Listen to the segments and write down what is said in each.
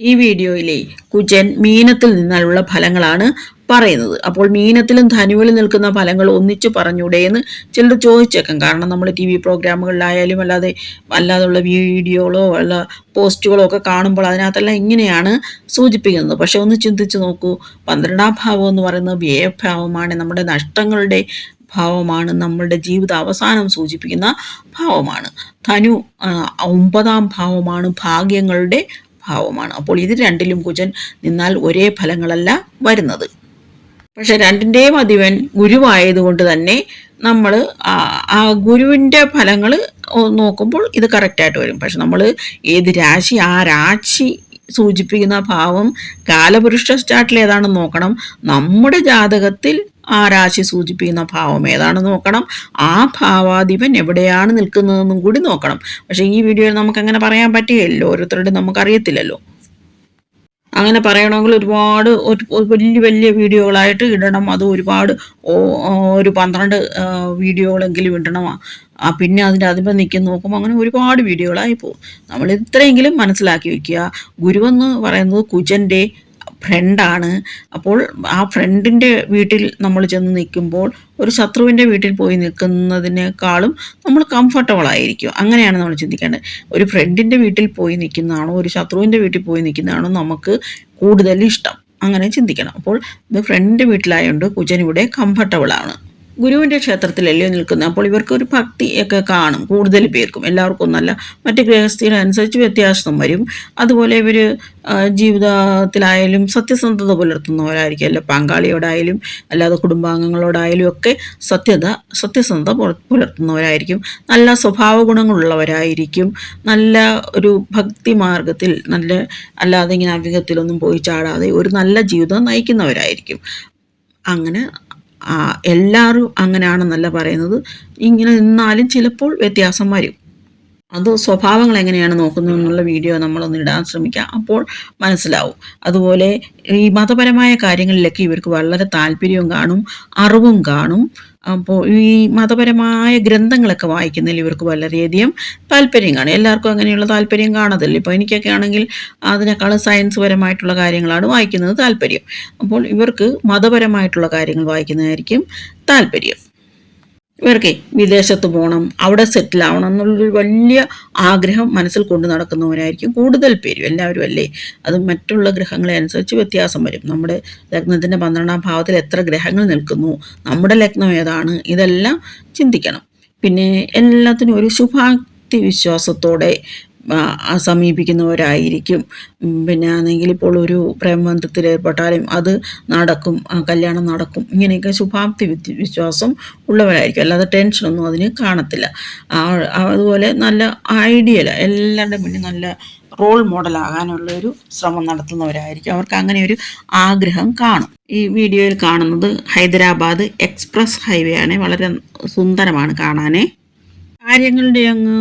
ഈ വീഡിയോയിലെ കുജൻ മീനത്തിൽ നിന്നുള്ള ഫലങ്ങളാണ് പറയുന്നത്. അപ്പോൾ മീനത്തിലും ധനുവിലും നിൽക്കുന്ന ഫലങ്ങൾ ഒന്നിച്ചു പറഞ്ഞൂടെ എന്ന് ചിലർ ചോദിച്ചേക്കാം. കാരണം നമ്മൾ ടി വി പ്രോഗ്രാമുകളിലായാലും അല്ലാതെ അല്ലാതുള്ള വീഡിയോകളോ അല്ല പോസ്റ്റുകളോ ഒക്കെ കാണുമ്പോൾ അതിനകത്തെല്ലാം ഇങ്ങനെയാണ് സൂചിപ്പിക്കുന്നത്. പക്ഷെ ഒന്ന് ചിന്തിച്ച് നോക്കൂ. പന്ത്രണ്ടാം ഭാവം എന്ന് പറയുന്നത് വ്യയഭാവമാണ്. നമ്മുടെ നഷ്ടങ്ങളുടെ ഭാവമാണ്. നമ്മളുടെ ജീവിത അവസാനം സൂചിപ്പിക്കുന്ന ഭാവമാണ്. ധനു ഒമ്പതാം ഭാവമാണ് ഭാഗ്യങ്ങളുടെ ഭാവമാണ് അപ്പോൾ ഇത് രണ്ടിലും കുജൻ നിന്നാൽ ഒരേ ഫലങ്ങളല്ല വരുന്നത്. പക്ഷെ രണ്ടിന്റെയും അധിപൻ ഗുരുവായതുകൊണ്ട് തന്നെ നമ്മൾ ആ ഗുരുവിന്റെ ഫലങ്ങൾ നോക്കുമ്പോൾ ഇത് കറക്റ്റായിട്ട് വരും. പക്ഷെ നമ്മൾ ഏത് രാശി ആ രാശി സൂചിപ്പിക്കുന്ന ഭാവം കാലപുരുഷ സ്റ്റാർട്ടിൽ ഏതാണെന്ന് നോക്കണം. നമ്മുടെ ജാതകത്തിൽ ആ രാശി സൂചിപ്പിക്കുന്ന ഭാവം ഏതാണെന്ന് നോക്കണം. ആ ഭാവാധിപൻ എവിടെയാണ് നിൽക്കുന്നതെന്നും കൂടി നോക്കണം. പക്ഷേ ഈ വീഡിയോയിൽ നമുക്ക് അങ്ങനെ പറയാൻ പറ്റുകയില്ലല്ലോ. നമുക്ക് നമുക്കറിയത്തില്ലല്ലോ. അങ്ങനെ പറയണമെങ്കിൽ ഒരുപാട് ഒരു ഒരു വലിയ വലിയ വീഡിയോകളായിട്ട് ഇടണം. അത് ഒരുപാട് ഒരു പന്ത്രണ്ട് വീഡിയോകളെങ്കിലും ഇടണം. ആ, പിന്നെ അതിന്റെ അതിപ്പം നിൽക്കുന്ന നോക്കുമ്പോൾ അങ്ങനെ ഒരുപാട് വീഡിയോകളായി പോകും. നമ്മൾ ഇത്രയെങ്കിലും മനസ്സിലാക്കി വെക്കുക ഗുരുവെന്ന് പറയുന്നത് കുജന്റെ ഫ്രണ്ടാണ് അപ്പോൾ ആ ഫ്രണ്ടിന്റെ വീട്ടിൽ നമ്മൾ ചെന്ന് നിൽക്കുമ്പോൾ ഒരു ശത്രുവിന്റെ വീട്ടിൽ പോയി നിൽക്കുന്നതിനേക്കാളും നമ്മൾ കംഫർട്ടബിൾ ആയിരിക്കും. അങ്ങനെയാണ് നമ്മൾ ചിന്തിക്കേണ്ടത്. ഒരു ഫ്രണ്ടിന്റെ വീട്ടിൽ പോയി നിൽക്കുന്നതാണോ ഒരു ശത്രുവിന്റെ വീട്ടിൽ പോയി നിൽക്കുന്നതാണോ നമുക്ക് കൂടുതൽ ഇഷ്ടം. അങ്ങനെ ചിന്തിക്കണം. അപ്പോൾ ഇത് ഫ്രണ്ടിന്റെ വീട്ടിലായതുകൊണ്ട് കുജൻ ഇവിടെ കംഫർട്ടബിൾ ആണ്. ഗുരുവിന്റെ ക്ഷേത്രത്തിലല്ലേ നിൽക്കുന്നത്? അപ്പോൾ ഇവർക്ക് ഒരു ഭക്തി ഒക്കെ കാണും കൂടുതൽ പേർക്കും. എല്ലാവർക്കും ഒന്നല്ല മറ്റ് അനുസരിച്ച് വ്യത്യാസം വരും. അതുപോലെ ഇവർ ജീവിതത്തിലായാലും സത്യസന്ധത പുലർത്തുന്നവരായിരിക്കും അല്ല പങ്കാളിയോടായാലും അല്ലാതെ കുടുംബാംഗങ്ങളോടായാലും ഒക്കെ സത്യത സത്യസന്ധത പുല- പുലർത്തുന്നവരായിരിക്കും. നല്ല സ്വഭാവ ഗുണങ്ങളുള്ളവരായിരിക്കും. നല്ല ഒരു ഭക്തി മാർഗത്തിൽ നല്ല അല്ലാതെ ഇങ്ങനെ അഭിഗത്തിലൊന്നും പോയി ചാടാതെ ഒരു നല്ല ജീവിതം നയിക്കുന്നവരായിരിക്കും. അങ്ങനെ എല്ലാവരും അങ്ങനെയാണെന്നല്ല പറയുന്നത്. ഇങ്ങനെ നിന്നാലും ചിലപ്പോൾ വ്യത്യാസം വരും. അത് സ്വഭാവങ്ങൾ എങ്ങനെയാണ് നോക്കുന്നത് എന്നുള്ള വീഡിയോ നമ്മളൊന്ന് ഇടാൻ ശ്രമിക്കാം. അപ്പോൾ മനസ്സിലാവും. അതുപോലെ ഈ മതപരമായ കാര്യങ്ങളിലൊക്കെ ഇവർക്ക് വളരെ താല്പര്യവും കാണും അറിവും കാണും. അപ്പോൾ ഈ മതപരമായ ഗ്രന്ഥങ്ങളൊക്കെ വായിക്കുന്നതിൽ ഇവർക്ക് വളരെയധികം താല്പര്യം കാണും. എല്ലാവർക്കും അങ്ങനെയുള്ള താല്പര്യം കാണത്തില്ല. ഇപ്പോൾ എനിക്കൊക്കെ ആണെങ്കിൽ അതിനേക്കാൾ സയൻസ് പരമായിട്ടുള്ള കാര്യങ്ങളാണ് വായിക്കുന്നത് താല്പര്യം. അപ്പോൾ ഇവർക്ക് മതപരമായിട്ടുള്ള കാര്യങ്ങൾ വായിക്കുന്നതായിരിക്കും താല്പര്യം. ഇവർക്ക് വിദേശത്ത് പോകണം അവിടെ സെറ്റിൽ ആവണം എന്നുള്ളൊരു വലിയ ആഗ്രഹം മനസ്സിൽ കൊണ്ട് നടക്കുന്നവരായിരിക്കും കൂടുതൽ പേരും. എല്ലാവരും അല്ലേ? അത് മറ്റുള്ള ഗ്രഹങ്ങളെ അനുസരിച്ച് വ്യത്യാസം വരും. നമ്മുടെ ലഗ്നത്തിന്റെ പന്ത്രണ്ടാം ഭാവത്തിൽ എത്ര ഗ്രഹങ്ങൾ നിൽക്കുന്നു നമ്മുടെ ലഗ്നം ഏതാണ് ഇതെല്ലാം ചിന്തിക്കണം. പിന്നെ എല്ലാത്തിനും ഒരു ശുഭാക്തി വിശ്വാസത്തോടെ സമീപിക്കുന്നവരായിരിക്കും. പിന്നെ ആണെങ്കിൽ ഇപ്പോൾ ഒരു പ്രേമബന്ധത്തിൽ ഏർപ്പെട്ടാലും അത് നടക്കും കല്യാണം നടക്കും. ഇങ്ങനെയൊക്കെ ശുഭാപ്തി വിശ്വാസം ഉള്ളവരായിരിക്കും. അല്ലാതെ ടെൻഷനൊന്നും അതിന് കാണത്തില്ല. അതുപോലെ നല്ല ഐഡിയൽ എല്ലാവരുടെ മുന്നിൽ നല്ല റോൾ മോഡലാകാനുള്ള ഒരു ശ്രമം നടത്തുന്നവരായിരിക്കും. അവർക്ക് അങ്ങനെ ഒരു ആഗ്രഹം കാണും. ഈ വീഡിയോയിൽ കാണുന്നത് ഹൈദരാബാദ് എക്സ്പ്രസ് ഹൈവേ ആണ് വളരെ സുന്ദരമാണ് കാണാനേ. കാര്യങ്ങളുടെ അങ്ങ്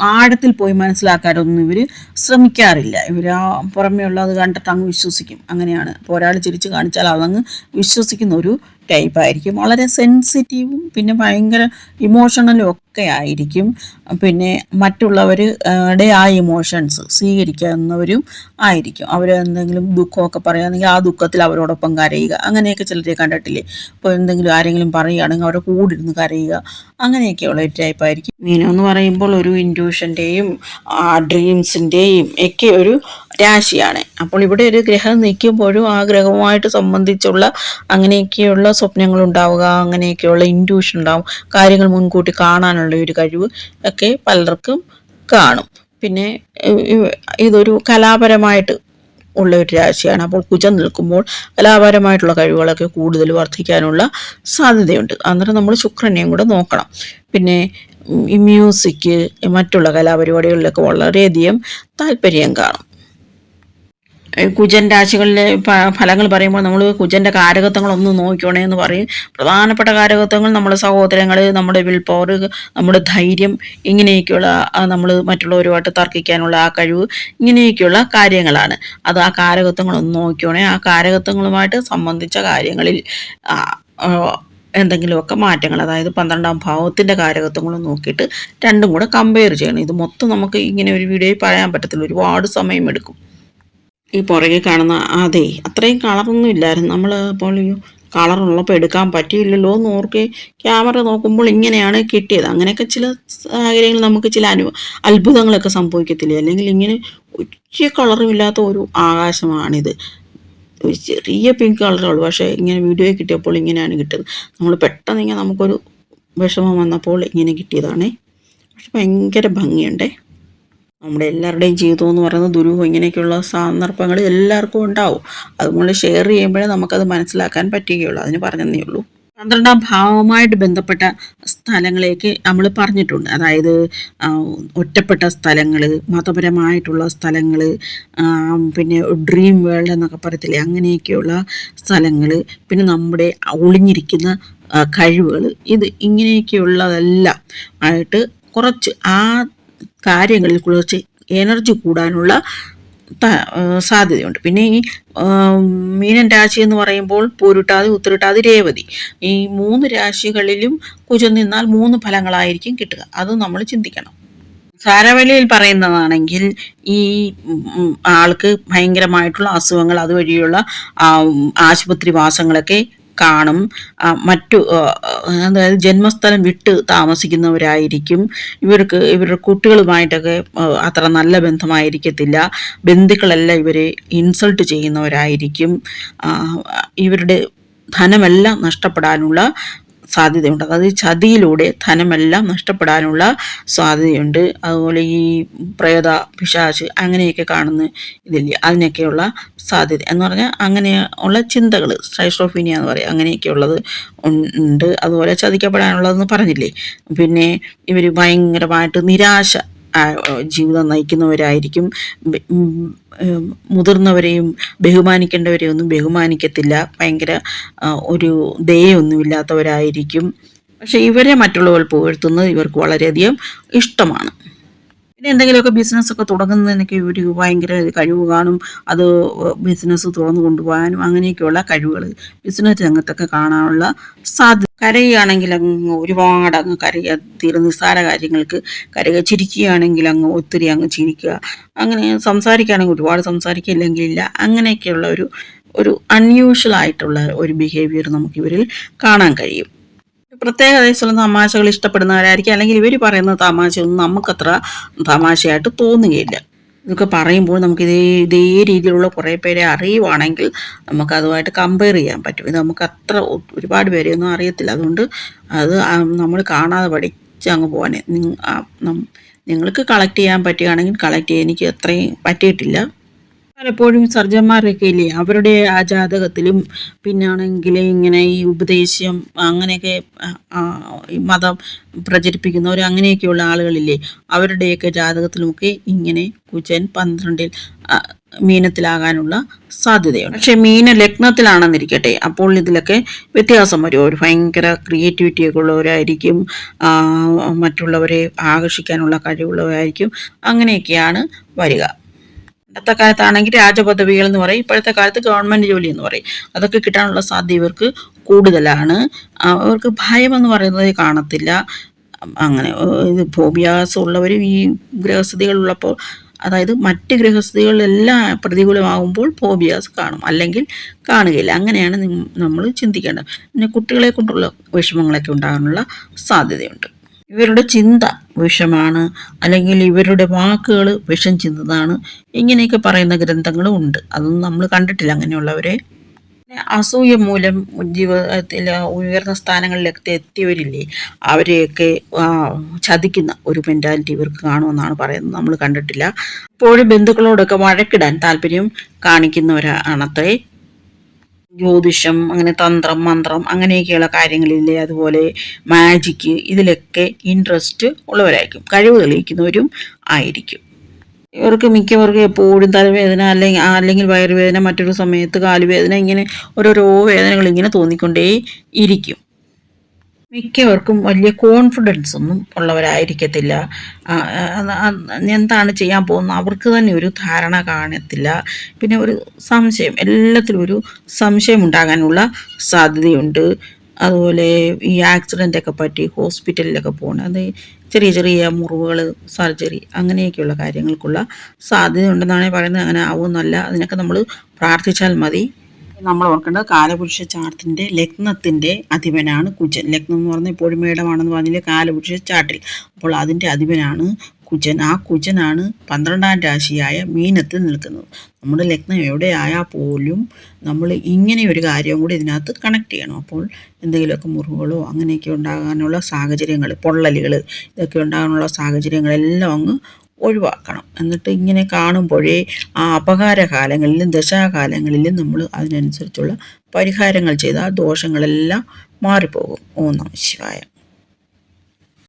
ആഴത്തിൽ പോയി മനസ്സിലാക്കാനൊന്നും ഇവർ ശ്രമിക്കാറില്ല. ഇവർ ആ പുറമേ ഉള്ളത് കണ്ടിട്ട് അങ്ങ് വിശ്വസിക്കും. അങ്ങനെയാണ്. ഒരാൾ ചിരിച്ച് കാണിച്ചാൽ അതങ്ങ് വിശ്വസിക്കുന്ന ഒരു ടൈപ്പായിരിക്കും. വളരെ സെൻസിറ്റീവും പിന്നെ ഭയങ്കര ഇമോഷണലും ഒക്കെ ആയിരിക്കും. പിന്നെ മറ്റുള്ളവരുടെ ആ ഇമോഷൻസ് സ്വീകരിക്കുന്നവരും ആയിരിക്കും. അവർ എന്തെങ്കിലും ദുഃഖമൊക്കെ പറയുകയാണെങ്കിൽ ആ ദുഃഖത്തിൽ അവരോടൊപ്പം കരയുക. അങ്ങനെയൊക്കെ ചിലരെ കണ്ടിട്ടില്ലേ? ഇപ്പോൾ എന്തെങ്കിലും ആരെങ്കിലും പറയുകയാണെങ്കിൽ അവരെ കൂടെ ഇരുന്ന് കരയുക. അങ്ങനെയൊക്കെയുള്ള ഒരു ടൈപ്പായിരിക്കും മീനം എന്ന് പറയുമ്പോൾ ഒരു ഇൻഡ്യൂഷന്റെയും ഡ്രീംസിന്റെയും ഒക്കെ ഒരു രാശിയാണ്. അപ്പോൾ ഇവിടെ ഒരു ഗ്രഹം നിൽക്കുമ്പോഴും ആ ഗ്രഹവുമായിട്ട് സംബന്ധിച്ചുള്ള അങ്ങനെയൊക്കെയുള്ള സ്വപ്നങ്ങൾ ഉണ്ടാവുക അങ്ങനെയൊക്കെയുള്ള ഇൻഡ്യൂഷൻ ഉണ്ടാവും. കാര്യങ്ങൾ മുൻകൂട്ടി കാണാനുള്ള ഒരു കഴിവ് ഒക്കെ പലർക്കും കാണും. പിന്നെ ഇതൊരു കലാപരമായിട്ട് ഉള്ള ഒരു രാശിയാണ്. അപ്പോൾ കുജം നിൽക്കുമ്പോൾ കലാപരമായിട്ടുള്ള കഴിവുകളൊക്കെ കൂടുതൽ വർദ്ധിക്കാനുള്ള സാധ്യതയുണ്ട്. അന്നേരം നമ്മൾ ശുക്രനെയും കൂടെ നോക്കണം. പിന്നെ ഈ മ്യൂസിക് മറ്റുള്ള കലാപരിപാടികളിലൊക്കെ വളരെയധികം താല്പര്യം കാണും. കുജൻ രാശികളിലെ ഫലങ്ങൾ പറയുമ്പോൾ നമ്മൾ കുജന്റെ കാരകത്വങ്ങളൊന്ന് നോക്കിക്കോണേ എന്ന് പറയും. പ്രധാനപ്പെട്ട കാരകത്വങ്ങൾ നമ്മുടെ സഹോദരങ്ങൾ നമ്മുടെ വിൽ പവർ നമ്മുടെ ധൈര്യം ഇങ്ങനെയൊക്കെയുള്ള നമ്മൾ മറ്റുള്ളവരുമായിട്ട് തർക്കിക്കാനുള്ള ആ കഴിവ് ഇങ്ങനെയൊക്കെയുള്ള കാര്യങ്ങളാണ്. അത് ആ കാരകത്വങ്ങളൊന്ന് നോക്കിക്കോണേ. ആ കാരകത്വങ്ങളുമായിട്ട് സംബന്ധിച്ച കാര്യങ്ങളിൽ എന്തെങ്കിലുമൊക്കെ മാറ്റങ്ങൾ അതായത് പന്ത്രണ്ടാം ഭാവത്തിന്റെ കാരകത്വങ്ങൾ നോക്കിയിട്ട് രണ്ടും കൂടെ കമ്പയർ ചെയ്യണം. ഇത് മൊത്തം നമുക്ക് ഇങ്ങനെ ഒരു വീഡിയോയിൽ പറയാൻ പറ്റത്തില്ല. ഒരുപാട് സമയമെടുക്കും. ഈ പുറകെ കാണുന്ന അതെ അത്രയും കളറൊന്നും ഇല്ലായിരുന്നു. നമ്മൾ അപ്പോൾ കളറുള്ളപ്പോൾ എടുക്കാൻ പറ്റിയില്ലല്ലോ എന്ന് ഓർക്കെ ക്യാമറ നോക്കുമ്പോൾ ഇങ്ങനെയാണ് കിട്ടിയത്. അങ്ങനെയൊക്കെ ചില സാഹചര്യങ്ങൾ നമുക്ക് ചില അനു അത്ഭുതങ്ങളൊക്കെ സംഭവിക്കത്തില്ലേ? അല്ലെങ്കിൽ ഇങ്ങനെ ഒറ്റ കളറുമില്ലാത്ത ഒരു ആകാശമാണിത്. ഒരു ചെറിയ പിങ്ക് കളറേ ഉള്ളൂ. പക്ഷേ ഇങ്ങനെ വീഡിയോ കിട്ടിയപ്പോൾ ഇങ്ങനെയാണ് കിട്ടിയത്. നമ്മൾ പെട്ടെന്ന് ഇങ്ങനെ നമുക്കൊരു വിഷമം വന്നപ്പോൾ ഇങ്ങനെ കിട്ടിയതാണേ. പക്ഷെ ഭയങ്കര ഭംഗിയുണ്ടേ. നമ്മുടെ എല്ലാവരുടെയും ജീവിതം എന്ന് പറയുന്നത് ദുരൂഹം ഇങ്ങനെയൊക്കെയുള്ള സന്ദർഭങ്ങൾ എല്ലാവർക്കും ഉണ്ടാവും. അതുകൊണ്ട് ഷെയർ ചെയ്യുമ്പോഴേ നമുക്കത് മനസ്സിലാക്കാൻ പറ്റുകയുള്ളൂ. അതിന് പറഞ്ഞതേ ഉള്ളൂ. പന്ത്രണ്ടാം ഭാവവുമായിട്ട് ബന്ധപ്പെട്ട സ്ഥലങ്ങളെയൊക്കെ നമ്മൾ പറഞ്ഞിട്ടുണ്ട്. അതായത് ഒറ്റപ്പെട്ട സ്ഥലങ്ങൾ മതപരമായിട്ടുള്ള സ്ഥലങ്ങൾ പിന്നെ ഡ്രീം വേൾഡ് എന്നൊക്കെ പറയത്തില്ലേ അങ്ങനെയൊക്കെയുള്ള സ്ഥലങ്ങൾ പിന്നെ നമ്മുടെ ഒളിഞ്ഞിരിക്കുന്ന കഴിവുകൾ ഇത് ഇങ്ങനെയൊക്കെയുള്ളതെല്ലാം ആയിട്ട് കുറച്ച് ആ കാര്യങ്ങളിൽ കുറച്ച് എനർജി കൂടാനുള്ള സാധ്യതയുണ്ട്. പിന്നെ ഈ മീനൻ രാശി എന്ന് പറയുമ്പോൾ പൂരുട്ടാതി ഉത്തരട്ടാതി രേവതി. ഈ മൂന്ന് രാശികളിലും കുജം നിന്നാൽ മൂന്ന് ഫലങ്ങളായിരിക്കും കിട്ടുക. അത് നമ്മൾ ചിന്തിക്കണം. സാരവലിയിൽ പറയുന്നതാണെങ്കിൽ ഈ ആൾക്ക് ഭയങ്കരമായിട്ടുള്ള അസുഖങ്ങൾ അതുവഴിയുള്ള ആശുപത്രി വാസങ്ങളൊക്കെ കാണും. മറ്റു അതായത് ജന്മസ്ഥലം വിട്ട് താമസിക്കുന്നവരായിരിക്കും. ഇവർക്ക് ഇവരുടെ കുട്ടികളുമായിട്ടൊക്കെ അത്ര നല്ല ബന്ധമായിരിക്കത്തില്ല. ബന്ധുക്കളെല്ലാം ഇവരെ ഇൻസൾട്ട് ചെയ്യുന്നവരായിരിക്കും. ഇവരുടെ ധനമെല്ലാം നഷ്ടപ്പെടാനുള്ള സാധ്യതയുണ്ട്. അതായത് ചതിയിലൂടെ ധനമെല്ലാം നഷ്ടപ്പെടാനുള്ള സാധ്യതയുണ്ട്. അതുപോലെ ഈ പ്രേത പിശാച് അങ്ങനെയൊക്കെ കാണുന്ന ഇതില്ല അതിനൊക്കെയുള്ള സാധ്യത. എന്ന് പറഞ്ഞാൽ അങ്ങനെ ഉള്ള ചിന്തകൾ സൈസ്ട്രോഫീനിയ എന്ന് പറയും അങ്ങനെയൊക്കെയുള്ളത് ഉണ്ട്. അതുപോലെ ചതിക്കപ്പെടാനുള്ളതെന്ന് പറഞ്ഞില്ലേ? പിന്നെ ഇവർ ഭയങ്കരമായിട്ട് നിരാശ ജീവിതം നയിക്കുന്നവരായിരിക്കും. മുതിർന്നവരെയും ബഹുമാനിക്കേണ്ടവരെയും ഒന്നും ബഹുമാനിക്കത്തില്ല. ഭയങ്കര ഒരു ദയൊന്നുമില്ലാത്തവരായിരിക്കും പക്ഷെ ഇവരെ മറ്റുള്ളവർ പുകഴ്ത്തുന്നത് ഇവർക്ക് വളരെയധികം ഇഷ്ടമാണ്. പിന്നെ എന്തെങ്കിലുമൊക്കെ ബിസിനസ്സൊക്കെ തുടങ്ങുന്നതിനൊക്കെ ഇവർ ഭയങ്കര കഴിവ് കാണും. അത് ബിസിനസ് തുറന്നു കൊണ്ടുപോകാനും അങ്ങനെയൊക്കെയുള്ള കഴിവുകൾ ബിസിനസ് രംഗത്തൊക്കെ കാണാനുള്ള സാധ്യത കരയുകയാണെങ്കിൽ അങ്ങ് ഒരുപാട് അങ്ങ് കരയുക തീരെ നിസ്സാര കാര്യങ്ങൾക്ക് കരയുക ചിരിക്കുകയാണെങ്കിൽ അങ്ങ് ഒത്തിരി അങ്ങ് ചിരിക്കുക. അങ്ങനെ സംസാരിക്കുകയാണെങ്കിൽ ഒരുപാട് സംസാരിക്കില്ലെങ്കിൽ ഇല്ല അങ്ങനെയൊക്കെയുള്ള ഒരു ഒരു അൺയൂഷ്വൽ ആയിട്ടുള്ള ഒരു ബിഹേവിയർ നമുക്ക് ഇവരിൽ കാണാൻ കഴിയും. പ്രത്യേക വയസ്സുള്ള തമാശകൾ ഇഷ്ടപ്പെടുന്നവരായിരിക്കും. അല്ലെങ്കിൽ ഇവർ പറയുന്ന തമാശയൊന്നും നമുക്കത്ര തമാശയായിട്ട് തോന്നുകയില്ല. ഇതൊക്കെ പറയുമ്പോൾ നമുക്ക് ഇതേ ഇതേ രീതിയിലുള്ള കുറേ പേരെ അറിയുവാണെങ്കിൽ നമുക്ക് അതുമായിട്ട് കമ്പയർ ചെയ്യാൻ പറ്റും. ഇത് നമുക്ക് അത്ര ഒരുപാട് പേരെയൊന്നും അറിയത്തില്ല. അതുകൊണ്ട് അത് നമ്മൾ കാണാതെ പഠിച്ച് അങ്ങ് പോകാൻ നിങ്ങൾക്ക് കളക്ട് ചെയ്യാൻ പറ്റുകയാണെങ്കിൽ കളക്ട് ചെയ്യാൻ എനിക്ക് അത്രയും പറ്റിയിട്ടില്ല. പലപ്പോഴും സർജന്മാരൊക്കെ ഇല്ലേ? അവരുടെ ആ ജാതകത്തിലും പിന്നാണെങ്കിൽ ഇങ്ങനെ ഈ ഉപദേശം അങ്ങനെയൊക്കെ മതം പ്രചരിപ്പിക്കുന്നവർ അങ്ങനെയൊക്കെയുള്ള ആളുകളില്ലേ? അവരുടെയൊക്കെ ജാതകത്തിലുമൊക്കെ ഇങ്ങനെ കുജൻ പന്ത്രണ്ടിൽ മീനത്തിലാകാനുള്ള സാധ്യതയുണ്ട്. പക്ഷെ മീന ലഗ്നത്തിലാണെന്നിരിക്കട്ടെ അപ്പോൾ ഇതിലൊക്കെ വ്യത്യാസം വരും. ഒരു ഭയങ്കര ക്രിയേറ്റിവിറ്റി ഒക്കെ ഉള്ളവരായിരിക്കും മറ്റുള്ളവരെ ആകർഷിക്കാനുള്ള കഴിവുള്ളവരായിരിക്കും. അങ്ങനെയൊക്കെയാണ് വരിക. പണ്ടത്തെ കാലത്താണെങ്കിൽ രാജപദവികൾ എന്ന് പറയും. ഇപ്പോഴത്തെ കാലത്ത് ഗവൺമെന്റ് ജോലി എന്ന് പറയും. അതൊക്കെ കിട്ടാനുള്ള സാധ്യത ഇവർക്ക് കൂടുതലാണ്. അവർക്ക് ഭയം എന്ന് പറയുന്നത് കാണത്തില്ല. അങ്ങനെ ഇത് ഫോബിയാസ് ഉള്ളവരും ഈ ഗ്രഹസ്ഥിതികളുള്ളപ്പോൾ അതായത് മറ്റ് ഗ്രഹസ്ഥിതികളെല്ലാം പ്രതികൂലമാകുമ്പോൾ ഫോബിയാസ് കാണും. അല്ലെങ്കിൽ കാണുകയില്ല. അങ്ങനെയാണ് നമ്മൾ ചിന്തിക്കേണ്ടത്. പിന്നെ കുട്ടികളെ കൊണ്ടുള്ള വിഷമങ്ങളൊക്കെ ഉണ്ടാകാനുള്ള സാധ്യതയുണ്ട്. ഇവരുടെ ചിന്ത വിഷമാണ്. അല്ലെങ്കിൽ ഇവരുടെ വാക്കുകൾ വിഷം ചിന്തതാണ് ഇങ്ങനെയൊക്കെ പറയുന്ന ഗ്രന്ഥങ്ങളും ഉണ്ട്. അതൊന്നും നമ്മൾ കണ്ടിട്ടില്ല അങ്ങനെയുള്ളവരെ. അസൂയ മൂലം ജീവിതത്തിൽ ഉയർന്ന സ്ഥാനങ്ങളിലൊക്കെ എത്തിയവരില്ലേ? അവരെയൊക്കെ ചതിക്കുന്ന ഒരു മെന്റാലിറ്റി ഇവർക്ക് കാണുമെന്നാണ് പറയുന്നത്. നമ്മൾ കണ്ടിട്ടില്ല. ഇപ്പോഴും ബന്ധുക്കളോടൊക്കെ വഴക്കിടാൻ താല്പര്യം കാണിക്കുന്നവരാണത്രേ. ജ്യോതിഷം അങ്ങനെ തന്ത്രം മന്ത്രം അങ്ങനെയൊക്കെയുള്ള കാര്യങ്ങളില്ലേ? അതുപോലെ മാജിക്ക് ഇതിലൊക്കെ ഇൻട്രസ്റ്റ് ഉള്ളവരായിരിക്കും. കഴിവ് തെളിയിക്കുന്നവരും ആയിരിക്കും. ഇവർക്ക് മിക്കവർക്കും എപ്പോഴും തലവേദന അല്ലെങ്കിൽ അല്ലെങ്കിൽ വയറുവേദന മറ്റൊരു സമയത്ത് കാലുവേദന ഇങ്ങനെ ഓരോരോ വേദനകൾ ഇങ്ങനെ തോന്നിക്കൊണ്ടേ ഇരിക്കും. മിക്കവർക്കും വലിയ കോൺഫിഡൻസ് ഒന്നും ഉള്ളവരായിരിക്കത്തില്ല. എന്താണ് ചെയ്യാൻ പോകുന്നത്? അവർക്ക് തന്നെ ഒരു ധാരണ കാണത്തില്ല. പിന്നെ ഒരു സംശയം എല്ലാത്തിലും ഒരു സംശയം ഉണ്ടാകാനുള്ള സാധ്യതയുണ്ട്. അതുപോലെ ഈ ആക്സിഡന്റൊക്കെ പറ്റി ഹോസ്പിറ്റലിലൊക്കെ പോകണം അത് ചെറിയ ചെറിയ മുറിവുകൾ സർജറി അങ്ങനെയൊക്കെയുള്ള കാര്യങ്ങൾക്കുള്ള സാധ്യത ഉണ്ടെന്നാണ് പറയുന്നത്. അങ്ങനെ ആവുമെന്നല്ല അതിനൊക്കെ നമ്മൾ പ്രാർത്ഥിച്ചാൽ മതി. നമ്മൾ ഓർക്കേണ്ടത് കാലപുരുഷ ചാർട്ടിന്റെ ലഗ്നത്തിന്റെ അധിപനാണ് കുജൻ. ലഗ്നം എന്ന് പറഞ്ഞാൽ എപ്പോഴും മേടമാണെന്ന് പറഞ്ഞില്ലേ കാലപുരുഷ ചാർട്ടിൽ. അപ്പോൾ അതിന്റെ അധിപനാണ് കുജൻ. ആ കുജനാണ് പന്ത്രണ്ടാം രാശിയായ മീനത്തിൽ നിൽക്കുന്നത്. നമ്മുടെ ലഗ്നം എവിടെയായാൽ പോലും നമ്മൾ ഇങ്ങനെ ഒരു കാര്യം കൂടി ഇതിനകത്ത് കണക്ട് ചെയ്യണം. അപ്പോൾ എന്തെങ്കിലുമൊക്കെ മുറിവുകളോ അങ്ങനെയൊക്കെ ഉണ്ടാകാനുള്ള സാഹചര്യങ്ങൾ പൊള്ളലുകൾ ഇതൊക്കെ ഉണ്ടാകാനുള്ള സാഹചര്യങ്ങളെല്ലാം അങ്ങ് ഒഴിവാക്കണം. എന്നിട്ട് ഇങ്ങനെ കാണുമ്പോഴേ ആ അപകാരകാലങ്ങളിലും ദശാകാലങ്ങളിലും നമ്മൾ അതിനനുസരിച്ചുള്ള പരിഹാരങ്ങൾ ചെയ്താൽ ദോഷങ്ങളെല്ലാം മാറിപ്പോകും. ഓം നമ ശിവായ.